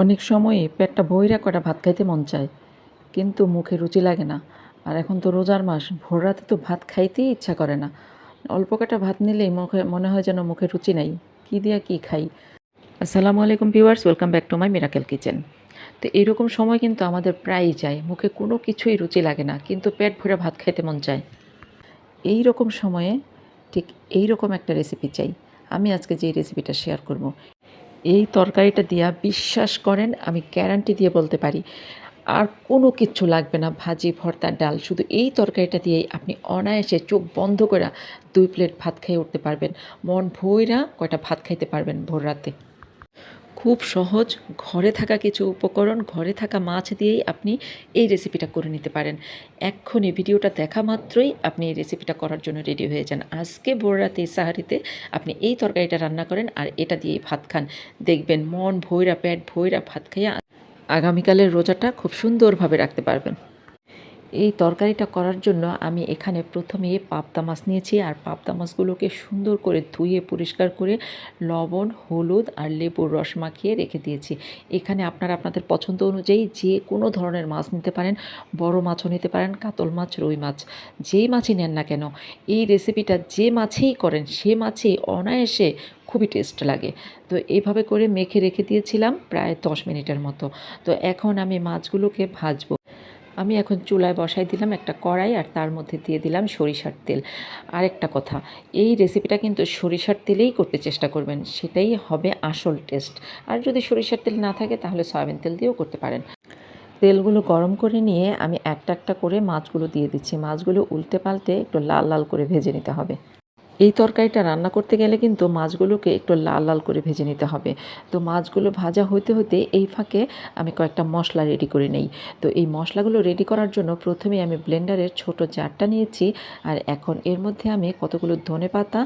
অনেক সময়ই পেটটা ভইরা কটা ভাত খাইতে মন চায়, কিন্তু মুখে রুচি লাগে না। আর এখন তো রোজার মাস, ভোর রাতে তো ভাত খাইতেই ইচ্ছা করে না। অল্প কটা ভাত নিলেই মুখে, মনে হয় যেন মুখে রুচি নাই। কী দিয়া কী খাই? আসসালামু আলাইকুম viewers, welcome back to my Miracle Kitchen. তো এরকম সময় কিন্তু আমাদের প্রায়ই যায়, মুখে কোনো কিছুই রুচি লাগে না, কিন্তু পেট ভরে ভাত খাইতে মন চায়। এই রকম সময়ে ঠিক এই রকম একটা রেসিপি চাই। আমি আজকে যে রেসিপিটা শেয়ার করব এই তরকারিটা দিয়া বিশ্বাস করেন, আমি গ্যারান্টি দিয়ে বলতে পারি, আর কোনো কিচ্ছু লাগবে না, ভাজি, ভর্তা, ডাল, শুধু এই তরকারিটা দিয়েই আপনি অনায়াসে চোখ বন্ধ করে দুই প্লেট ভাত খেয়ে উঠতে পারবেন। মন ভৈরা কয়টা ভাত খাইতে পারবেন ভোর রাতে? খুব সহজ। ঘরে থাকা কিছু উপকরণ, ঘরে থাকা মাছ দিয়েই আপনি এই রেসিপিটা করে নিতে পারেন। এক্ষুনি ভিডিওটা দেখা মাত্রই আপনি এই রেসিপিটা করার জন্য রেডি হয়ে যান। আজকে ভোররাতে সাহারিতে আপনি এই তরকারিটা রান্না করেন আর এটা দিয়েই ভাত খান। দেখবেন মন ভৈরা প্যাট ভৈরা ভাত খাইয়া আগামীকালের রোজাটা খুব সুন্দরভাবে রাখতে পারবেন। এই তরকারিটা করার জন্য আমি এখানে প্রথমে পাবদা মাছ নিয়েছি আর পাবদা মাছগুলোকে সুন্দর করে ধুয়ে পরিষ্কার করে লবণ, হলুদ আর লেবুর রস মাখিয়ে রেখে দিয়েছি। এখানে আপনারা আপনাদের পছন্দ অনুযায়ী যে কোনো ধরনের মাছ নিতে পারেন, বড় মাছও নিতে পারেন, কাতল মাছ, রুই মাছ, যেই মাছই নেন না কেন, এই রেসিপিটা যে মাছেই করেন, সে মাছেই অনায়াসে খুবই টেস্ট লাগে। তো এইভাবে করে মেখে রেখে দিয়েছিলাম প্রায় দশ মিনিটের মতো। তো এখন আমি মাছগুলোকে ভাজবো। আমি এখন চুলায় বসাই দিলাম একটা কড়াই আর তার মধ্যে দিয়ে দিলাম সরিষার তেল। আর একটা কথা, এই রেসিপিটা কিন্তু সরিষার তেলেই করতে চেষ্টা করবেন, সেটাই হবে আসল টেস্ট আর যদি সরিষার তেল না থাকে, তাহলে সয়াবিন তেল দিয়েও করতে পারেন। তেলগুলো গরম করে নিয়ে আমি একটা একটা করে মাছগুলো দিয়ে দিচ্ছি। মাছগুলো উল্টে পাল্টে একটু লাল লাল করে ভেজে নিতে হবে। এই তরকারিটা রান্না করতে গেলে কিন্তু মাছগুলোকে একটু লাল লাল করে ভেজে নিতে হবে। তো মাছগুলো ভাজা হতে হতে এই ফাঁকে আমি কয়েকটা মশলা রেডি করে নেই। তো এই মশলাগুলো রেডি করার জন্য প্রথমে আমি ব্লেন্ডারের ছোট জারটা নিয়েছি আর এখন এর মধ্যে আমি কতগুলো ধনে পাতা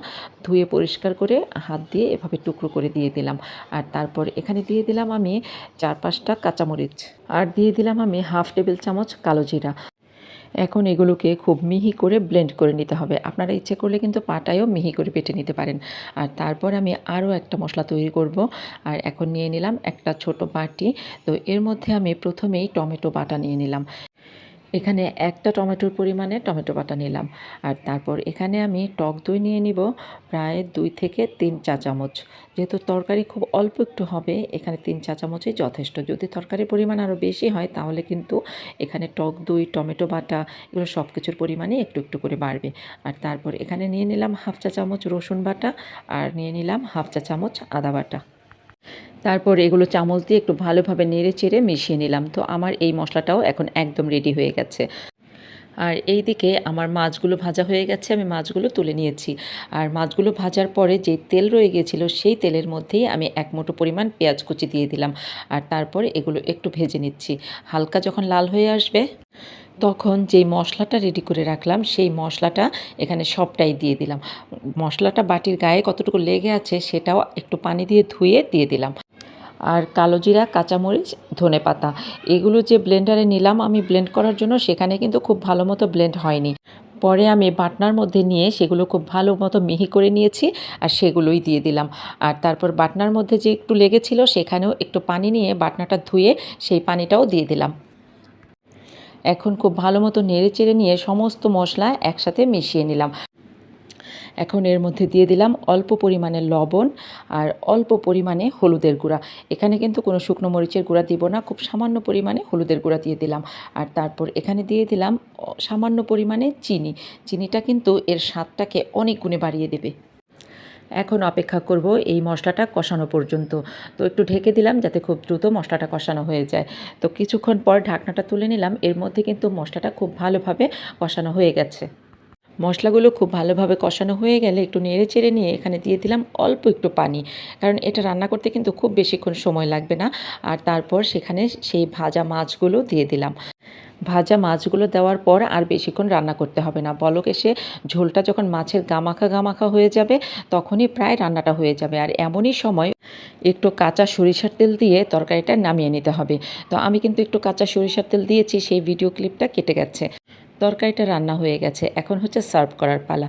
ধুয়ে পরিষ্কার করে হাত দিয়ে এভাবে টুকরো করে দিয়ে দিলাম। আর তারপর এখানে দিয়ে দিলাম আমি চার পাঁচটা কাঁচামরিচ। আর দিয়ে দিলাম আমি হাফ টেবিল চামচ কালো জিরা। এখন এগুলোকে খুব মিহি করে ব্লেন্ড করে নিতে হবে। আপনারা ইচ্ছে করলে কিন্তু পাটায়ও মিহি করে পেটে নিতে পারেন। আর তারপর আমি আরও একটা মশলা তৈরি করব। আর এখন নিয়ে নিলাম একটা ছোট বাটি। তো এর মধ্যে আমি প্রথমেই টমেটো বাটা নিয়ে নিলাম। এখানে একটা টমেটোর পরিমাণে টমেটো বাটা নিলাম। আর তারপর এখানে আমি টক দই নিয়ে নিব প্রায় দুই থেকে তিন চা চামচ। যেহেতু তরকারি খুব অল্প একটু হবে, এখানে তিন চা চামচই যথেষ্ট। যদি তরকারির পরিমাণ আরও বেশি হয়, তাহলে কিন্তু এখানে টক দই, টমেটো বাটা এগুলো সব কিছুর পরিমাণই একটু একটু করে বাড়বে। আর তারপর এখানে নিয়ে নিলাম হাফ চা চামচ রসুন বাটা, আর নিয়ে নিলাম হাফ চা চামচ আদা বাটা। তারপর এগুলো চামচ দিয়ে একটু ভালোভাবে নেড়ে চেড়ে মিশিয়ে নিলাম। তো আমার এই মশলাটাও এখন একদম রেডি হয়ে গেছে। আর এই দিকে আমার মাছগুলো ভাজা হয়ে গেছে, আমি মাছগুলো তুলে নিয়েছি। আর মাছগুলো ভাজার পরে যে তেল রয়ে গিয়েছিল সেই তেলের মধ্যেই আমি এক মুঠো পরিমাণ পেঁয়াজ কুচি দিয়ে দিলাম। আর তারপরে এগুলো একটু ভেজে নিচ্ছি। হালকা যখন লাল হয়ে আসবে তখন যেই মশলাটা রেডি করে রাখলাম, সেই মশলাটা এখানে সবটাই দিয়ে দিলাম। মশলাটা বাটির গায়ে কতটুকু লেগে আছে সেটাও একটু পানি দিয়ে ধুয়ে দিয়ে দিলাম। আর কালো জিরা, কাঁচামরিচ, ধনে পাতা, এগুলো যে ব্লেন্ডারে নিলাম আমি ব্লেন্ড করার জন্য সেখানে কিন্তু খুব ভালো মতো ব্লেন্ড হয়নি। পরে আমি বাটনার মধ্যে নিয়ে সেগুলো খুব ভালো মতো মিহি করে নিয়েছি আর সেগুলোই দিয়ে দিলাম। আর তারপর বাটনার মধ্যে যে একটু লেগেছিল সেখানেও একটু পানি নিয়ে বাটনাটা ধুয়ে সেই পানিটাও দিয়ে দিলাম। এখন খুব ভালো মতো নেড়ে চেড়ে নিয়ে সমস্ত মশলা একসাথে মিশিয়ে নিলাম। এখন এর মধ্যে দিয়ে দিলাম অল্প পরিমাণে লবণ আর অল্প পরিমাণে হলুদের গুঁড়া। এখানে কিন্তু কোনো শুকনো মরিচের গুঁড়া দিব না, খুব সামান্য পরিমাণে হলুদের গুঁড়া দিয়ে দিলাম। আর তারপর এখানে দিয়ে দিলাম সামান্য পরিমাণে চিনি। চিনিটা কিন্তু এর স্বাদটাকে অনেক গুণে বাড়িয়ে দেবে। এখন অপেক্ষা করব এই মশলাটা কষানো পর্যন্ত। তো একটু ঢেকে দিলাম যাতে খুব দ্রুত মশলাটা কষানো হয়ে যায়। তো কিছুক্ষণ পর ঢাকনাটা তুলে নিলাম। এর মধ্যে কিন্তু মশলাটা খুব ভালোভাবে কষানো হয়ে গেছে। মশলাগুলো খুব ভালোভাবে কষানো হয়ে গেলে একটু নেড়ে চেড়ে নিয়ে এখানে দিয়ে দিলাম অল্প একটু পানি। কারণ এটা রান্না করতে কিন্তু খুব বেশিক্ষণ সময় লাগবে না। আর তারপর সেখানে সেই ভাজা মাছগুলো দিয়ে দিলাম। ভাজা মাছগুলো দেওয়ার পর আর বেশিক্ষণ রান্না করতে হবে না। বলক এসে ঝোলটা যখন মাছের গামাখা গামাখা হয়ে যাবে, তখনই প্রায় রান্নাটা হয়ে যাবে। আর এমনই সময় একটু কাঁচা সরিষার তেল দিয়ে তরকারিটা নামিয়ে নিতে হবে। তো আমি কিন্তু একটু কাঁচা সরিষার তেল দিয়েছি, সেই ভিডিও ক্লিপটা কেটে গেছে। তরকারিটা রান্না হয়ে গেছে। এখন হচ্ছে সার্ভ করার পালা।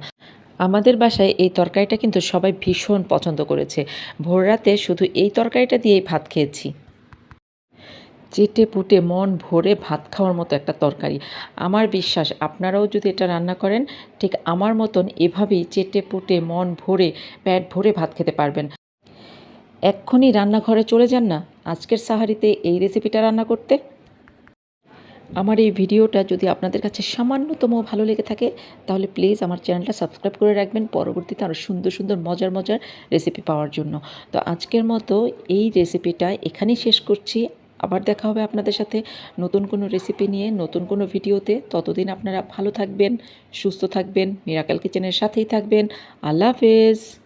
আমাদের বাসায় এই তরকারিটা কিন্তু সবাই ভীষণ পছন্দ করেছে। ভোর রাতে শুধু এই তরকারিটা দিয়েই ভাত খেয়েছি। চেটে পুটে মন ভরে ভাত খাওয়ার মতো একটা তরকারি। আমার বিশ্বাস, আপনারাও যদি এটা রান্না করেন, ঠিক আমার মতন এভাবেই চেটে পুটে মন ভরে পেট ভরে ভাত খেতে পারবেন। এক্ষুনি রান্নাঘরে চলে যান না? আজকের সাহারিতে এই রেসিপিটা রান্না করতে। আমার এই ভিডিওটা যদি আপনাদের কাছে সামান্যতম ভালো লেগে থাকে, তাহলে প্লিজ আমার চ্যানেলটা সাবস্ক্রাইব করে রাখবেন। পরবর্তীতে আরও সুন্দর সুন্দর, মজার মজার রেসিপি পাওয়ার জন্য। তো আজকের মতো এই রেসিপিটা এখানেই শেষ করছি। আবার দেখা হবে আপনাদের সাথে নতুন কোনো রেসিপি নিয়ে, নতুন কোনো ভিডিওতে। ততদিন আপনারা ভালো থাকবেন, সুস্থ থাকবেন মিরাকাল কিচেনের সাথেই থাকবেন। আল্লাহ হাফেজ।